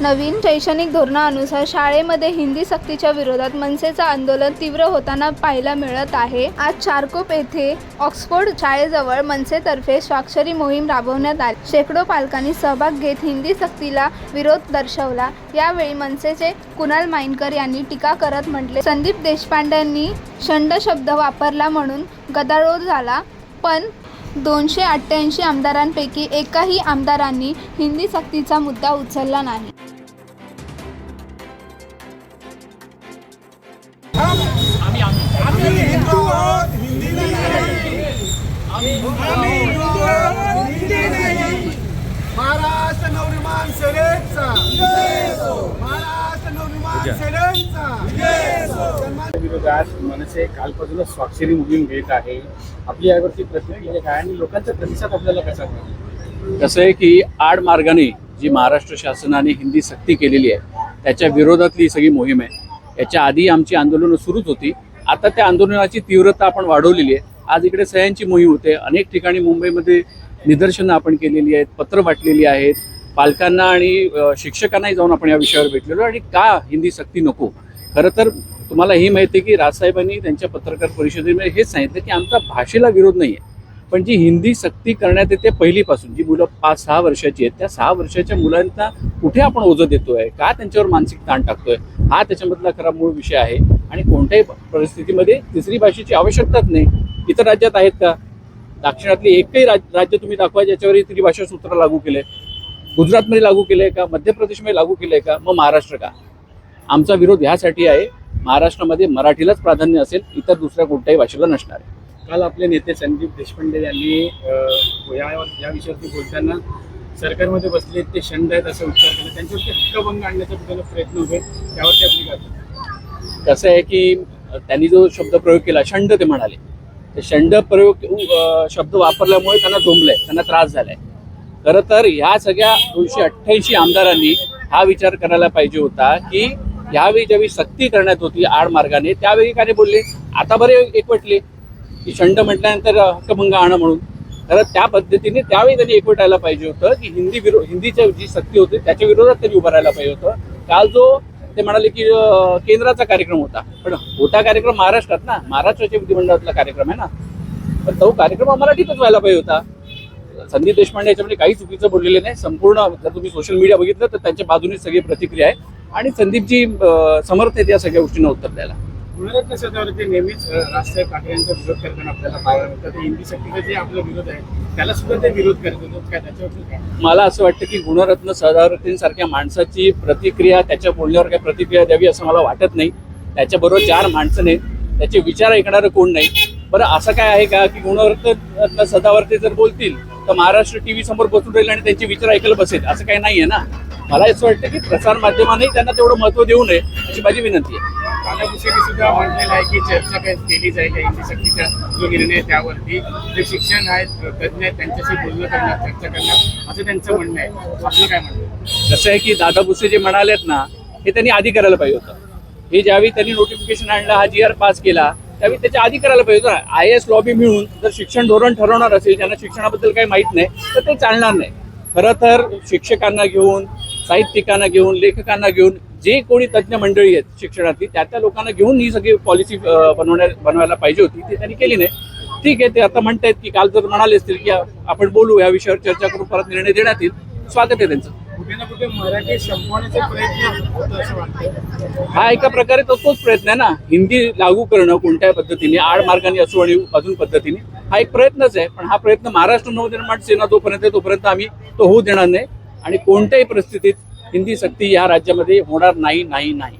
नवीन शैक्षणिक धोरणानुसार शाळेमध्ये हिंदी सक्तीच्या विरोधात मनसेचं आंदोलन तीव्र होताना पाहायला मिळत आहे. आज चारकोप येथे ऑक्सफोर्ड शाळेजवळ मनसेतर्फे स्वाक्षरी मोहीम राबवण्यात आली. शेकडो पालकांनी सहभाग घेत हिंदी सक्तीला विरोध दर्शवला. यावेळी मनसेचे कुणाल माइनकर यांनी टीका करत म्हटले संदीप देशपांड्यांनी शंड शब्द वापरला म्हणून गदारोळ झाला पण दोनशे अठ्ठ्याऐंशी आमदारांपैकी एकाही आमदारांनी हिंदी सक्तीचा मुद्दा उचलला नाही. महाराष्ट्र नवनिर्माण सेनेचा. महाराष्ट्र नवनिर्माण सेनेचा. विरोधात मनसे कालपासूनच स्वाक्षरी मोहीम घेत आहे. आपली यावरती प्रतिक्रिया काय आणि लोकांचा प्रतिसाद आपल्याला कसा मिळेल? कसं आहे की आड मार्गाने जी महाराष्ट्र शासनाने हिंदी सक्ती केलेली आहे त्याच्या विरोधातली ही सगळी मोहीम आहे. याच्या आधी आमची आंदोलनं सुरूच होती. आता त्या आंदोलनाची तीव्रता आपण वाढवलेली आहे. आज इकडे सह्यांची मोहीम होते. अनेक ठिकाणी मुंबईमध्ये निदर्शनं आपण केलेली आहेत पत्र वाटलेली आहेत. पालकांना आणि शिक्षकांनाही जाऊन आपण या विषयावर भेटलेलो आणि का हिंदी सक्ती नको? खरं तर तुम्हाला ही माहिती आहे की राजसाहेबांनी त्यांच्या पत्रकार परिषदेमध्ये हेच सांगितलं की आमचा भाषेला विरोध नाही आहे पण जी हिंदी सक्ती करण्यात येते पहिलीपासून जी मुलं पाच सहा वर्षाची आहेत त्या सहा वर्षाच्या मुलांना कुठे आपण ओझं देतोय? का त्यांच्यावर मानसिक ताण टाकतोय? हा त्याच्यामधला खरा मूळ विषय आहे. आणि कोणत्याही परिस्थितीमध्ये तिसरी भाषेची आवश्यकताच नाही. इतर राज्यात आहेत का? दाक्षिणातली एकही राज- राज्य तुम्ही दाखवा ज्याच्यावर ही त्रिभाषा सूत्र लागू केलंय गुजरातमध्ये लागू केलंय का? मध्य प्रदेशमध्ये लागू केलंय का? मग महाराष्ट्र का? आमचा विरोध ह्यासाठी आहे महाराष्ट्रामध्ये मराठीलाच प्राधान्य असेल इतर दुसऱ्या कोणत्याही भाषेला नसणार आहे. काल आपले नेते संदीप देशपांडे यांनी या या विषयावरती बोलताना सरकारमध्ये बसले ते शंड आहेत असं उच्चार केला. त्यांच्यावरती हक्कभंग आणण्याचा कुठला प्रयत्न होईल त्यावरती आपली कसं आहे की त्यांनी जो शब्द प्रयोग केला शंड ते म्हणाले. ते शंड प्रयोग शब्द वापरल्यामुळे त्यांना झोंबलंय त्यांना त्रास झालाय. खरं तर ह्या सगळ्या दोनशे अठ्ठ्याऐंशी आमदारांनी हा विचार करायला पाहिजे होता की यावेळी ज्यावेळी सक्ती करण्यात होती आड मार्गाने त्यावेळी काय बोलले? आता बरे एकवटले. की शंड म्हटल्यानंतर हक्कभंग आणं म्हणून. खरं त्या पद्धतीने त्यावेळी त्यांनी एकवटायला पाहिजे होतं की हिंदी विरो हिंदीच्या जी सक्ती होती त्याच्या विरोधात त्यांनी उभं राहायला पाहिजे होतं. काल जो ते म्हणाले की केंद्राचा कार्यक्रम होता. पण होता कार्यक्रम महाराष्ट्रात ना. महाराष्ट्राच्या विधिमंडळातला कार्यक्रम आहे ना. पण तो कार्यक्रम मराठीतच व्हायला पाहिजे होता. संदीप देशपांडे याच्यामध्ये काही चुकीचं बोललेले नाही. संपूर्ण जर तुम्ही सोशल मीडिया बघितलं तर त्यांच्या बाजूने सगळी प्रतिक्रिया आहे आणि संदीपजी समर्थ आहेत या सगळ्या गोष्टींना उत्तर द्यायला. गुणरत्न सदावरती नेहमीच अ, राजसाहेब ठाकरे यांचा विरोध करताना आपल्याला पाहायला मिळतं. ते हिंदी शक्तीचा जे आपला विरोध आहे त्याला सुद्धा ते विरोध करत काय त्याच्यावरती काय? मला असं वाटतं की गुणरत्न सदावर्तींसारख्या माणसाची प्रतिक्रिया त्याच्या बोलण्यावर काही प्रतिक्रिया द्यावी असं मला वाटत नाही. त्याच्याबरोबर चार माणसं नाहीत. त्याचे विचार ऐकणारं कोण नाही? बरं असं काय आहे का की गुणरत्न सदावर्ते जर बोलतील तर महाराष्ट्र टी व्ही समोर बसून राहील आणि त्यांचे विचार ऐकायला बसेल? असं काही आहे ना. मला असं वाटतं की प्रसार माध्यमांनी त्यांना तेवढं महत्त्व देऊ नये अशी माझी विनंती आहे. दादा सुद्धा म्हटलेलं आहे की चर्चा काही केली जाईल या जो निर्णय त्यावरती. जे शिक्षण आहेत तज्ज्ञ आहेत त्यांच्याशी बोलणं करणार चर्चा करणार असं त्यांचं म्हणणं आहे. आपलं काय म्हणणं कसं आहे की दादा भुसे जे म्हणालेत ना हे त्यांनी आधी करायला पाहिजे होतं. हे ज्यावेळी त्यांनी नोटिफिकेशन आणलं हा जी आर पास केला त्यावेळी त्याच्या आधी करायला पाहिजे होतं. आय एस लॉबी मिळून जर शिक्षण धोरण ठरवणार असेल ज्यांना शिक्षणाबद्दल काही माहीत नाही तर ते चालणार नाही. खरं तर शिक्षकांना घेऊन साहित्यिकांना घेऊन लेखकांना घेऊन जे कोणी तज्ज्ञ मंडळी आहेत शिक्षणातली त्या त्या लोकांना घेऊन ही सगळी पॉलिसी बनवण्या बनवायला पाहिजे होती ती त्यांनी केली नाही. ठीक आहे ते आता म्हणतायत की काल जर म्हणाले असतील की आपण बोलू या विषयावर चर्चा करून परत निर्णय देण्यात येईल. स्वागत आहे त्यांचं. कुठे ना कुठे मराठी संपवण्याचा प्रयत्न होतो असं वाटतं हा एका प्रकारे तो तोच प्रयत्न आहे ना. हिंदी लागू करणं कोणत्या पद्धतीने आड मार्गाने असो आणि अजून पद्धतीने हा एक प्रयत्नच आहे. पण हा प्रयत्न महाराष्ट्र नवनिर्माण सेना जोपर्यंत आहे, तोपर्यंत आम्ही तो होऊ देणार नाही. आणि कोणत्याही परिस्थितीत हिंदी सक्ती या राज्यामध्ये होणार नाही नाही नाही.